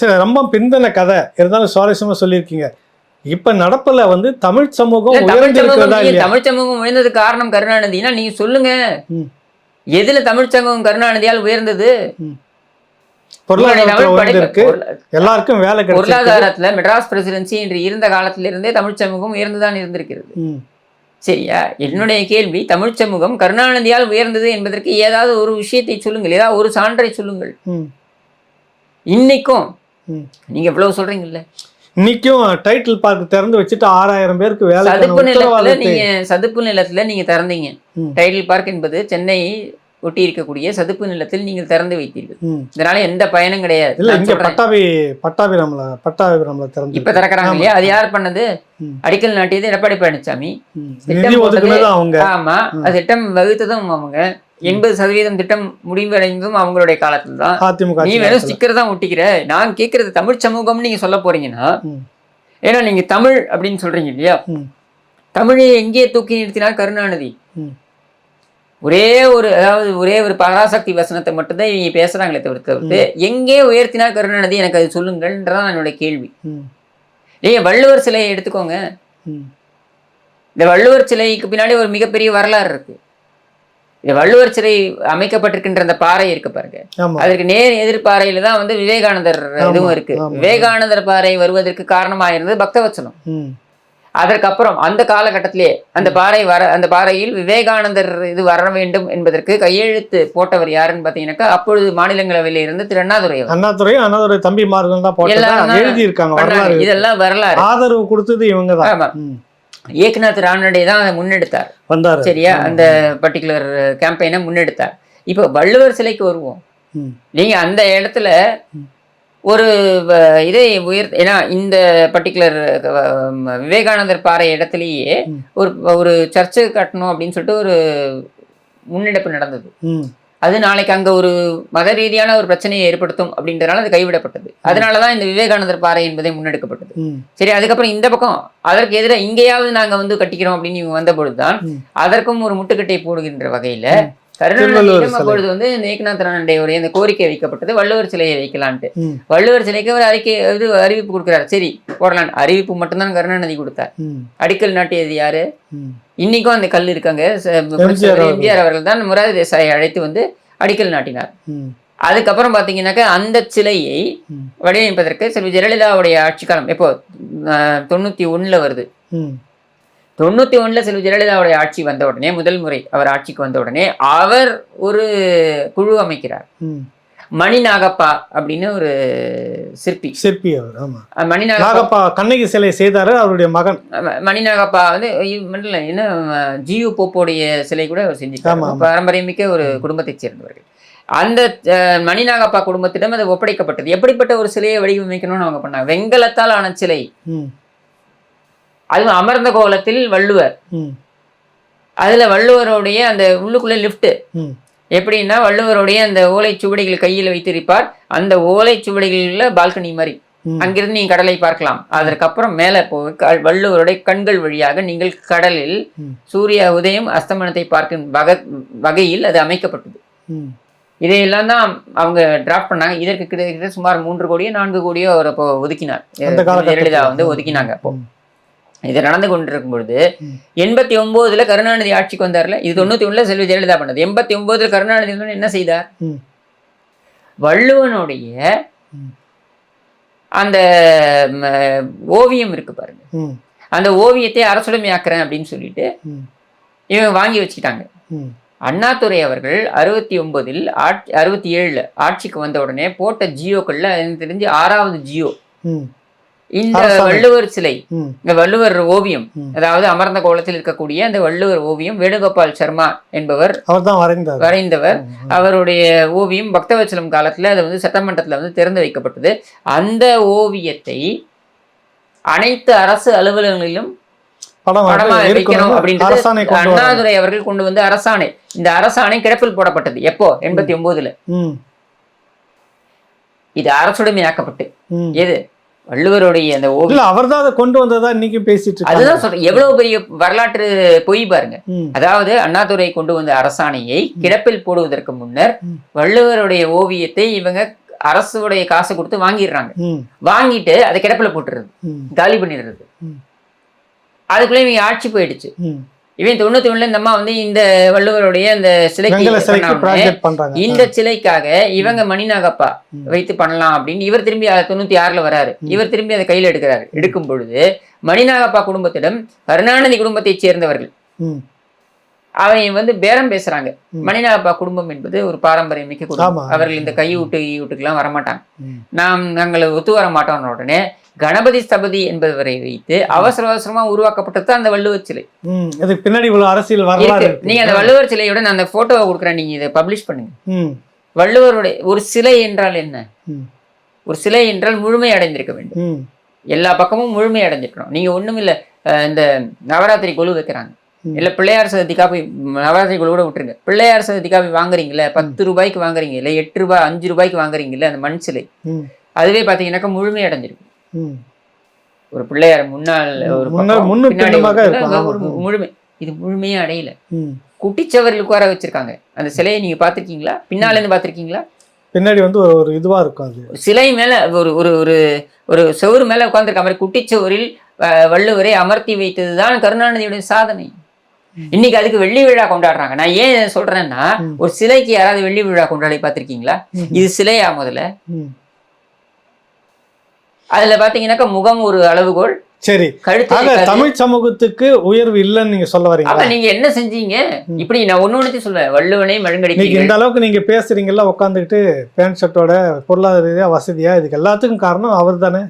சரி ரொம்ப பிந்தன கதை. இருந்தாலும் சுவாரஸ்யமா சொல்லியிருக்கீங்க. இப்ப நடப்புல வந்து தமிழ் சமூகம் தமிழ் சமூகம் தமிழ் உயர்ந்ததுக்கு காரணம் கருணாநிதினா நீங்க சொல்லுங்க. எதுல தமிழ் சமூகம் கருணாநிதியால் உயர்ந்தது? எல்லாருக்கும் வேலை பொருளாதாரத்துல மெட்ராஸ் பிரசிடென்சி என்று இருந்த காலத்திலிருந்தே தமிழ் சமூகம் உயர்ந்துதான் இருந்திருக்கிறது. சரியா? என்னுடைய கேள்வி தமிழ் சமூகம் கருணாநிதியால் உயர்ந்தது என்பதற்கு ஏதாவது ஒரு விஷயத்தை சொல்லுங்கள். ஏதாவது ஒரு சான்றை சொல்லுங்கள். இன்னைக்கும். நீங்க இவ்வளவு சொல்றீங்கல்ல. இன்னைக்கும் டைட்டில் பார்க் திறந்து வச்சுட்டு ஆறாயிரம் பேருக்கு வேலை சதுப்பு நிலத்துல நீங்க சதுப்பு நிலத்துல நீங்க திறந்தீங்க. டைட்டில் பார்க் என்பது சென்னை ஒட்டி இருக்கக்கூடிய சதுப்பு நிலத்தில் நீங்கள் திறந்து வைத்தீர்கள். இதனால எந்த பயனும் கிடையாது. இல்ல இங்க. பட்டாபி பட்டாபிராமல பட்டாபிராமல திறந்து இப்ப திறக்கறாங்க. இல்லையா? அது யார் பண்ணது. அடிக்கல் நாட்டியது எடப்பாடி பழனிசாமி. ஆமா. அது திட்டம் வகுத்ததும் அவங்க. எண்பது சதவீதம் திட்டம் முடிவடைந்ததும் அவங்களுடைய காலத்துல தான் நீ காலத்துல. ஸ்டிக்கர் தான் ஒட்டிக்கிற நான் கேக்குறது தமிழ் சமூகம் நீங்க சொல்ல போறீங்கன்னா. ஏன்னா நீங்க தமிழ் அப்படின்னு சொல்றீங்க இல்லையா. தமிழை எங்கே தூக்கி நிறுத்தினார் கருணாநிதி. ஒரே ஒரு அதாவது ஒரே ஒரு பராசக்தி வசனத்தை மட்டும்தான் இவங்க பேசுறாங்களே தவிர்த்து எங்கே உயர்த்தினார் கருணாநிதி எனக்கு அது சொல்லுங்கன்றதான் என்னோட கேள்வி. நீங்க வள்ளுவர் சிலையை எடுத்துக்கோங்க. இந்த வள்ளுவர் சிலைக்கு பின்னாடி ஒரு மிகப்பெரிய வரலாறு இருக்கு வள்ளுவர் சிலை அமைக்கப்பட்டிருக்கின்ற அந்த பாறை இருக்கு பாருங்க. அதற்கு நேர் எதிர்பாறையில தான் வந்து விவேகானந்தர் இதுவும் இருக்கு. விவேகானந்தர் பாறை வருவதற்கு காரணமாக இருந்தது பக்தவச்சனம். அதற்கப்புறம் அந்த காலகட்டத்திலே அந்த பாறை வர அந்த பாறையில் விவேகானந்தர் இது வர வேண்டும் என்பதற்கு கையெழுத்து போட்டவர் யாருன்னு பாத்தீங்கன்னாக்கா அப்பொழுது மாநிலங்களவையில இருந்து திரு அண்ணாதுரை. அண்ணாதுரை அண்ணாதுரை தம்பி மார்கள் தான் போட்டதா எல்லாரும் தான் எழுதி இருக்காங்க பண்ணாங்க. வரலாறு இதெல்லாம் வரலாறு. ஆதரவு கொடுத்தது இவங்க தான். ஏக்நாத் ராணடே தான் அதை முன்னெடுத்தார் வந்தாரு சரியா அந்த பர்டிகுலர் கேம்பெயினை முன்னெடுத்தார் இப்போ வள்ளுவர் சிலைக்கு வருவோம். நீங்க அந்த இடத்துல. ஒரு இதை உயர் ஏன்னா இந்த பர்டிகுலர் விவேகானந்தர் பாறை இடத்துலயே. ஒரு ஒரு சர்ச்சு கட்டணும் அப்படின்னு சொல்லிட்டு ஒரு முன்னெடுப்பு நடந்தது. அது நாளைக்கு அங்க ஒரு மத ரீதியான ஒரு பிரச்சனையை ஏற்படுத்தும் அப்படின்றதுனால அது கைவிடப்பட்டது அதனாலதான் இந்த விவேகானந்தர் பாறை என்பதை முன்னெடுக்கப்பட்டது. சரி அதுக்கப்புறம் இந்த பக்கம் அதற்கு எதிராக இங்கேயாவது நாங்க வந்து கட்டிக்கிறோம் அப்படின்னு இவங்க வந்த ம். அதற்கும் ஒரு முட்டுக்கட்டை போடுகின்ற வகையில அப்பொழுது வந்து ஏக்நாத் ராணடையுடைய இந்த கோரிக்கை வைக்கப்பட்டது வள்ளுவர் சிலையை வைக்கலான்ட்டு. வள்ளுவர் சிலைக்கு ஒரு அறிக்கை இது அறிவிப்பு கொடுக்குறாரு சரி போடலாம் அறிவிப்பு மட்டும்தான் கருணாநிதி கொடுத்தார். அடிக்கல் நாட்டியது யாரு. இன்னைக்கும் அந்த கல் இருக்காங்க எம்ஜிஆர் அவர்கள். தான் முராரி தேசாயை அழைத்து வந்து அடிக்கல் நாட்டினார். அதுக்கப்புறம் பாத்தீங்கன்னாக்கா அந்த சிலையை. வடிவமைப்பதற்கு செல்வி ஜெயலலிதாவுடைய ஆட்சி காலம் எப்போ தொண்ணூத்தி ஒண்ணுல வருது தொண்ணூத்தி ஒண்ணுல செல்வி ஜெயலலிதாவுடைய ஆட்சி வந்த உடனே முதல் முறை அவர் ஆட்சிக்கு வந்த உடனே அவர் ஒரு குழு அமைக்கிறார். மணி நாகப்பா அப்படின்னு ஒரு சிற்பி. சிற்பி அவர் ஆமா. அஹ் மணி நாகப்பா கண்ணகி சிலை செய்தாரு அவருடைய மகன். மணி நாகப்பா வந்து மட்டும் என்ன ஜியு போப்போடைய சிலை கூட அவர் ஆமா. பாரம்பரியமிக்க ஒரு குடும்பத்தைச் சேர்ந்தவர்கள். அந்த மணி நாகப்பா குடும்பத்திடம் அது ஒப்படைக்கப்பட்டது. எப்படிப்பட்ட ஒரு சிலையை வடிவமைக்கணும்னு அவங்க பண்ணாங்க. வெங்கலத்தால் ஆன சிலை. அதுவும் அமர்ந்த கோலத்தில் வள்ளுவர். அதுல வள்ளுவருடைய அந்த உள்ளுக்குள்ள லிஃப்ட். எப்படின்னா வள்ளுவருடைய அந்த ஓலைச்சுவடிகள் கையில் வைத்திருப்பார் அந்த ஓலைச்சுவடிகள்ல பால்கனி மாதிரி. அங்கிருந்து நீங்க கடலை பார்க்கலாம் அதற்கப்புறம் மேலே க- வள்ளுவருடைய கண்கள் வழியாக நீங்கள் கடலில். சூரிய உதயம் அஸ்தமனத்தை பார்க்கும் வகை வகையில் அது அமைக்கப்பட்டது. இதையெல்லாம் தான் அவங்க டிராஃப்ட் பண்ணாங்க இதற்கு கிட்டத்தட்ட சுமார் மூன்று கோடியோ நான்கு கோடியோ அவர் அப்போ ஒதுக்கினார். ஜெயலலிதா வந்து ஒதுக்கினாங்க அப்போ. இது நடந்து கொண்டிருக்கும் பொழுது. எண்பத்தி ஒன்பதுல கருணாநிதி ஆட்சிக்கு வந்தார்ல இது தொண்ணூத்தி ஒண்ணுல செல்வி ஜெயலலிதா பண்ணது எண்பத்தி ஒன்பதுல கருணாநிதி என்ன செய்தார். வள்ளுவனுடைய. அந்த ஓவியம் இருக்கு பாருங்க. அந்த ஓவியத்தை அரசுடைமையாக்குறேன் அப்படின்னு சொல்லிட்டு. இவங்க வாங்கி வச்சுக்கிட்டாங்க ம். அண்ணாதுரை அவர்கள் அறுபத்தி ஒன்பதில் ஆட்சி அறுபத்தி ஏழுல ஆட்சிக்கு வந்த உடனே போட்ட ஜியோக்கள்ல எனக்கு தெரிஞ்சு ஆறாவது ஜியோ. இந்த. வள்ளுவர் சிலை. இந்த வள்ளுவர் ஓவியம். அதாவது அமர்ந்த கோலத்தில் இருக்கக்கூடிய அந்த வள்ளுவர் ஓவியம் வேணுகோபால் சர்மா என்பவர் வரைந்தவர் அவருடைய ஓவியம் பக்தவச்சலம் காலத்துல அது வந்து சட்டமன்றத்துல வந்து திறந்து வைக்கப்பட்டது அந்த ஓவியத்தை அனைத்து அரசு அலுவலகங்களிலும் படம் வைக்கணும் அப்படின்றது. அண்ணாதுரை அவர்கள் கொண்டு வந்து அரசாணை இந்த அரசாணை கிடப்பில் போடப்பட்டது எப்போ எண்பத்தி ஒன்பதுல. இது அரசுடைமையாக்கப்பட்டு. எது வள்ளுவருடைய அந்த ஓவியம் அவர் தான் அதை கொண்டு வந்ததா இன்னைக்கு பேசிட்டு அதுதான் சொல்றேன். எவ்வளவு பெரிய வரலாற்று பொய் பாருங்க. அதாவது அண்ணாதுரை கொண்டு வந்த அரசாணையை கிடப்பில் போடுவதற்கு முன்னர். வள்ளுவருடைய ஓவியத்தை இவங்க அரசுடைய காசை கொடுத்து வாங்கிடுறாங்க. வாங்கிட்டு அதை கிடப்பில போட்டுறது காலி பண்ணிடுறது. அதுக்குள்ளே இவங்க ஆட்சி போயிடுச்சு. இவன் தொண்ணூத்தி ஒண்ணுல இந்த அம்மா வந்து இந்த வள்ளுவருடைய இந்த சிலைக்கு இந்த சிலைக்காக இவங்க மணிநாகப்பா. வைத்து பண்ணலாம் அப்படின்னு இவர் திரும்பி தொண்ணூத்தி ஆறுல வராரு. இவர் திரும்பி அதை கையில எடுக்கிறாரு. எடுக்கும் பொழுது மணிநாகப்பா குடும்பத்திடம் கருணாநிதி குடும்பத்தைச் சேர்ந்தவர்கள். அவங்க வந்து பேரம் பேசுறாங்க. மணிநாகப்பா குடும்பம் என்பது ஒரு பாரம்பரியம் மிக்க குடும்பம். அவர்கள் இந்த கையூட்டு ஈயூட்டுக்கெல்லாம் வரமாட்டாங்க. நாம் நாங்கள் ஒத்து வர மாட்டோம்ன உடனே கணபதி ஸ்தபதி என்பவரை வைத்து அவசர அவசரமா உருவாக்கப்பட்டது தான் அந்த வள்ளுவர் சிலை. பின்னாடி இவ்வளவு அரசியல் வரலாறு. நீங்க அந்த வள்ளுவர் சிலையோட நான் அந்த போட்டோவை கொடுக்குறேன் நீங்க இதை பப்ளிஷ் பண்ணுங்க. வள்ளுவருடைய ஒரு சிலை என்றால் என்ன? ஒரு சிலை என்றால் முழுமை அடைந்திருக்க வேண்டும். எல்லா பக்கமும் முழுமை அடைஞ்சிருக்கணும். நீங்க ஒண்ணும் இல்ல இந்த நவராத்திரி கொலு வைக்கிறாங்க. இல்ல பிள்ளையார் சதுர்த்தி காப்பி நவராத்திரி கூட விட்டுருங்க. பிள்ளையார் சதுர்த்தி காப்பி வாங்குறீங்களே பத்து ரூபாய்க்கு வாங்குறீங்க இல்ல எட்டு ரூபாய் அஞ்சு ரூபாய்க்கு வாங்குறீங்கல்ல அந்த மண் சிலை. அதுவே பாத்தீங்கன்னாக்கா முழுமை அடைஞ்சிருக்கு ம் ஒரு பிள்ளையார் முன்னால் ஒரு முழுமை இது முழுமையே அடையல. ம். குட்டிச்சவர்களுக்கு உட்கார வச்சிருக்காங்க. அந்த சிலையை நீங்க பாத்திருக்கீங்களா பின்னால இருந்து பாத்திருக்கீங்களா பின்னாடி வந்து ஒரு இதுவா இருக்கும் அது. சிலை மேல ஒரு ஒரு ஒரு ஒரு செவுரு மேல உட்கார்ந்திருக்க மாதிரி குட்டிச்சுவரில் வள்ளுவரை அமர்த்தி வைத்ததுதான் கருணாநிதியுடைய சாதனை. இன்னைக்கு அதுக்கு வெள்ளி விழா கொண்டாடுறாங்க. நான் ஏன் சொல்றேன்னா. ஒரு சிலைக்கு யாராவது வெள்ளி விழா கொண்டாடி பார்த்திருக்கீங்களா. இது சிலையா முதல்ல? அதுல பாத்தீங்கன்னாக்கா முகம் ஒரு அளவுகோல் சரி. தமிழ் சமூகத்துக்கு உயர்வு இல்லைன்னு நீங்க சொல்ல அப்ப வரீங்களா நீங்க என்ன செஞ்சீங்க? இப்படி நான் ஒண்ணு சொல்லுவேன். வள்ளுவனை மழுங்கடிக்க இந்த அளவுக்கு நீங்க பேசுறீங்கல்ல உட்காந்துக்கிட்டு பேண்ட் ஷர்ட்டோட பொருளாதார ரீதியா வசதியா? இதுக்கு எல்லாத்துக்கும் காரணம் அவர் தானே.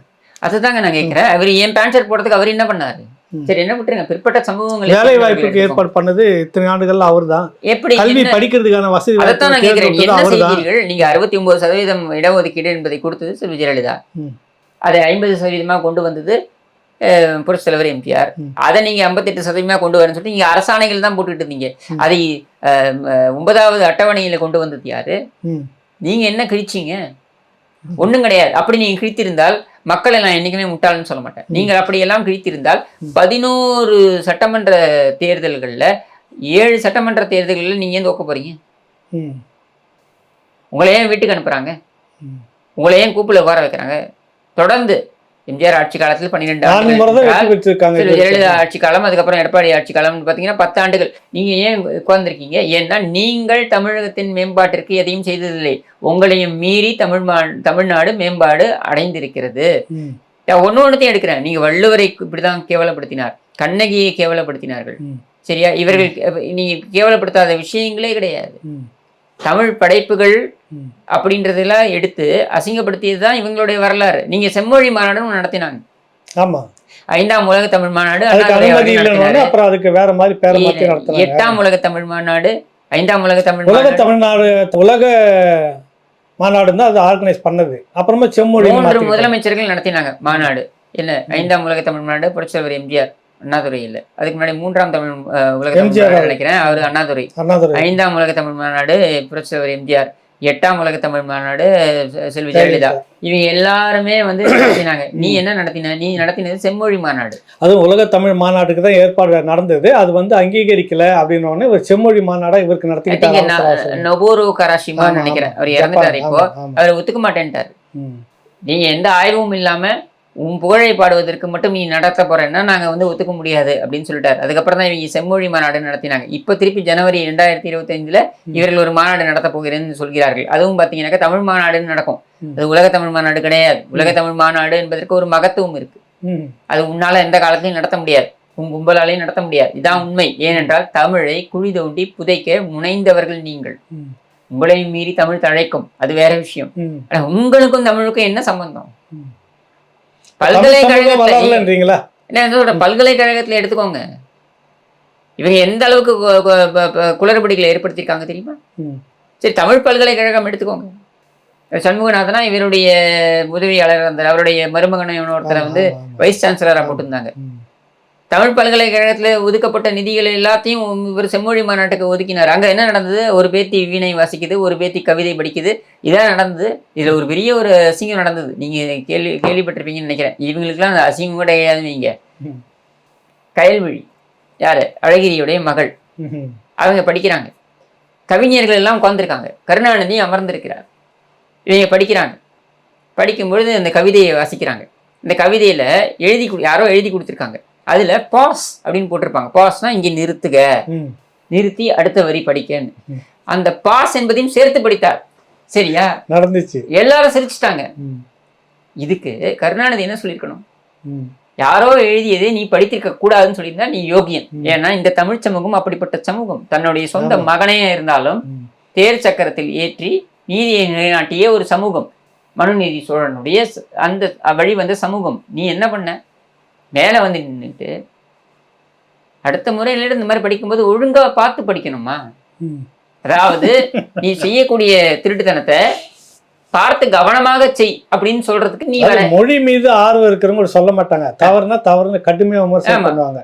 அதுதாங்க நான் கேட்கிறேன் அவர் ஏன் பேண்ட் ஷர்ட் போடுறதுக்கு அவர் என்ன பண்ணாரு. சரி என்ன பண்றீங்க பிற்பட்ட சமூகங்களை வேலை வாய்ப்புக்கு ஏற்பாடு பண்ணது இத்தனை ஆண்டுகள்ல அவர் தான். எப்படி கல்வி படிக்கிறதுக்கான வசதி அதைத்தான் நான் கேட்கிறேன் என்ன செய்தீர்கள்? நீங்க அறுபத்தி ஒன்பது சதவீதம் இடஒதுக்கீடு என்பதை கொடுத்தது செல்வி ஜெயலலிதா. ம். அதை ஐம்பது சதவீதமா கொண்டு வந்தது அஹ், புரட்சித் தலைவர் எம்ஜிஆர். அதை நீங்க ஐம்பத்தெட்டு சதவீதமா கொண்டு வரேன்னு சொல்லிட்டு நீங்க அரசாணைகள் தான் போட்டுட்டு இருந்தீங்க. அதை ஒன்பதாவது அட்டவணையில கொண்டு வந்தது யாரு? ம். நீங்க என்ன கிழிச்சீங்க? ஒண்ணும் கிடையாது. அப்படி நீங்க கிழித்திருந்தால் மக்களை நான் என்னைக்குமே முட்டாள்னு சொல்ல மாட்டேன். நீங்கள் அப்படியெல்லாம் கிழித்திருந்தால் பதினோரு சட்டமன்ற தேர்தல்கள்ல ஏழு சட்டமன்ற தேர்தல்களில் நீங்க ஏன் தோக்க போறீங்க? ம். உங்களை ஏன் வீட்டுக்கு அனுப்புறாங்க? ம். உங்களை ஏன் கூப்பிட உட்கார வைக்கிறாங்க? தொடர்ந்து எம்ஜிஆர் ஆட்சி காலத்தில் பன்னிரெண்டு ஜெயலலிதா ஆட்சி காலம் அதுக்கப்புறம் எடப்பாடி ஆட்சி காலம்னு பார்த்தீங்கன்னா பத்தாண்டுகள் நீங்க ஏன் உட்கார்ந்திருக்கீங்க? ஏன்னா நீங்கள் தமிழகத்தின் மேம்பாட்டிற்கு எதையும் செய்ததில்லை. உங்களையும் மீறி தமிழ் தமிழ்நாடு மேம்பாடு அடைந்திருக்கிறது. ம். நான் ஒண்ணு ஒண்ணுத்தையும் எடுக்கிறேன். நீங்க வள்ளுவரை இப்படிதான் கேவலப்படுத்தினார். கண்ணகியை கேவலப்படுத்தினார்கள். சரியா? இவர்கள் கே- நீங்க கேவலப்படுத்தாத விஷயங்களே கிடையாது. தமிழ் படைப்புகள். அப்படின்றதெல்லாம் எடுத்து அசிங்கப்படுத்தியது தான் இவங்களுடைய வரலாறு. நீங்க செம்மொழி மாநாடுன்னு நடத்தினாங்க. ஆமா. ஐந்தாம் உலக தமிழ் மாநாடு. அப்புறம் அதுக்கு வேற மாதிரி பேரை மாத்தி எட்டாம் உலக தமிழ் மாநாடு ஐந்தாம் உலக தமிழ் உலக தமிழ்நாடு உலக மாநாடு தான் அது ஆர்கனைஸ் பண்ணது. அப்புறமா செம்மொழி மூன்று முதலமைச்சர்கள் நடத்தினாங்க மாநாடு. என்ன ஐந்தாம் உலக தமிழ் மாநாடு புரட்சித்தலைவர் எம்ஜிஆர். அண்ணாதுரை இல்ல. அதுக்கு முன்னாடி மூன்றாம் தமிழ் உலக தமிழ் நினைக்கிறேன். அவர் அண்ணாதுரை. ஐந்தாம் உலக தமிழ் மாநாடு புரட்சித்தலைவர் எம்ஜிஆர். எட்டாம் உலக தமிழ் மாநாடு செல்வி ஜெயலலிதா. இவங்க எல்லாருமே வந்து நடத்தினாங்க நீ என்ன நடத்தின? நீ நடத்தினது செம்மொழி மாநாடு. அதுவும் உலக தமிழ் மாநாட்டுக்கு தான் ஏற்பாடு நடந்தது. அது வந்து அங்கீகரிக்கல அப்படின்னு ஒரு செம்மொழி மாநாடா இவருக்கு I think நடத்திக்கிட்டாங்க ந- அவசர அவசரமா. நொபோரோ கராஷிமா நினைக்கிறேன். அவர் இறந்துட்டாரு இப்போ. அவர் ஒத்துக்க மாட்டேன்ட்டார். நீங்க எந்த ஆய்வும் இல்லாம உன் புகழை பாடுவதற்கு மட்டும் நீ நடத்த போறேன்னா நாங்க வந்து ஒத்துக்க முடியாது அப்படின்னு சொல்லிட்டாரு. அதுக்கப்புறம் தான் இவங்க செம்மொழி மாநாடு நடத்தினாங்க. இப்ப திருப்பி ஜனவரி ரெண்டாயிரத்தி இருபத்தி ஐந்துல இவர்கள் ஒரு மாநாடு நடத்த போகிறேன்னு சொல்கிறார்கள். அதுவும் பாத்தீங்கன்னாக்கா தமிழ் மாநாடுன்னு நடக்கும். அது உலக தமிழ் மாநாடு கிடையாது. உலக தமிழ் மாநாடு என்பதற்கு ஒரு மகத்துவம் இருக்கு. அது உன்னால எந்த காலத்திலையும் நடத்த முடியாது. உன் கும்பலாலையும் நடத்த முடியாது. இதான் உண்மை. ஏனென்றால் தமிழை குழி தோண்டி புதைக்க முனைந்தவர்கள் நீங்கள். உங்களையும் மீறி தமிழ் தழைக்கும். அது வேற விஷயம். ஆனா உங்களுக்கும் தமிழுக்கும் என்ன சம்பந்தம்? பல்கலைக்கழகத்தை பல்கலைக்கழகத்துல எடுத்துக்கோங்க இவங்க எந்த அளவுக்கு குளறுபடிகளை ஏற்படுத்தியிருக்காங்க தெரியுமா. சரி தமிழ் பல்கலைக்கழகம் எடுத்துக்கோங்க சண்முகநாதனா இவருடைய உதவியாளர் அந்த அவருடைய மருமகனை ஒருத்தரை வந்து. வைஸ் சான்சலரா போட்டிருந்தாங்க. தமிழ் பல்கலைக்கழகத்துல ஒதுக்கப்பட்ட நிதிகள் எல்லாத்தையும் இவர் செம்மொழி மாநாட்டுக்கு ஒதுக்கினார். அங்க என்ன நடந்தது? ஒரு பேத்தி வீணை வாசிக்குது ஒரு பேத்தி கவிதை படிக்குது. இதான் நடந்தது. இதுல ஒரு பெரிய ஒரு அசிங்கம் நடந்தது. நீங்க கேள்வி கேள்விப்பட்டிருப்பீங்கன்னு நினைக்கிறேன். இவங்களுக்குலாம் அந்த அசிங்கம் கூட கிடையாது நீங்க ம். கயல்விழி. யாரு? அழகிரியுடைய மகள். அவங்க படிக்கிறாங்க. கவிஞர்கள் எல்லாம் உட்கார்ந்திருக்காங்க. கருணாநிதி அமர்ந்திருக்கிறார். இவங்க படிக்கிறாங்க. படிக்கும்பொழுது அந்த கவிதையை வாசிக்கிறாங்க. இந்த கவிதையில எழுதி யாரோ எழுதி கொடுத்துருக்காங்க. அதுல பாஸ் அப்படின்னு போட்டிருப்பாங்க. பாஸ்னா இங்க நிறுத்துக. நிறுத்தி அடுத்த வரி படிக்கன்னு. அந்த பாஸ் என்பதையும் சேர்த்து படித்தார். சரியா? நடந்துச்சு. எல்லாரும் சிரிச்சிட்டாங்க. இதுக்கு கருணாநிதி என்ன சொல்லியிருக்கணும்? யாரோ எழுதியதை நீ படித்திருக்க கூடாதுன்னு சொல்லியிருந்தா நீ யோகியன். ஏன்னா இந்த தமிழ் சமூகம் அப்படிப்பட்ட சமூகம். தன்னுடைய சொந்த. மகனே இருந்தாலும் தேர் சக்கரத்தில் ஏற்றி நீதியை நிலைநாட்டிய ஒரு சமூகம். மனுநீதி சோழனுடைய அந்த வழி வந்த சமூகம். நீ என்ன பண்ண? மேலே வந்து நின்றுட்டு அடுத்த முறையில இந்த மாதிரி படிக்கும்போது ஒழுங்கா பார்த்து படிக்கணுமா? அதாவது நீ செய்யக்கூடிய திருட்டுத்தனத்தை பார்த்து கவனமாக செய் அப்படின்னு சொல்றதுக்கு நீ மொழி மீது ஆர்வம் இருக்கிறவங்க சொல்ல மாட்டாங்க. தவறுனா தவறுன்னு கடுமையா விமர்சனம். பண்ணுவாங்க.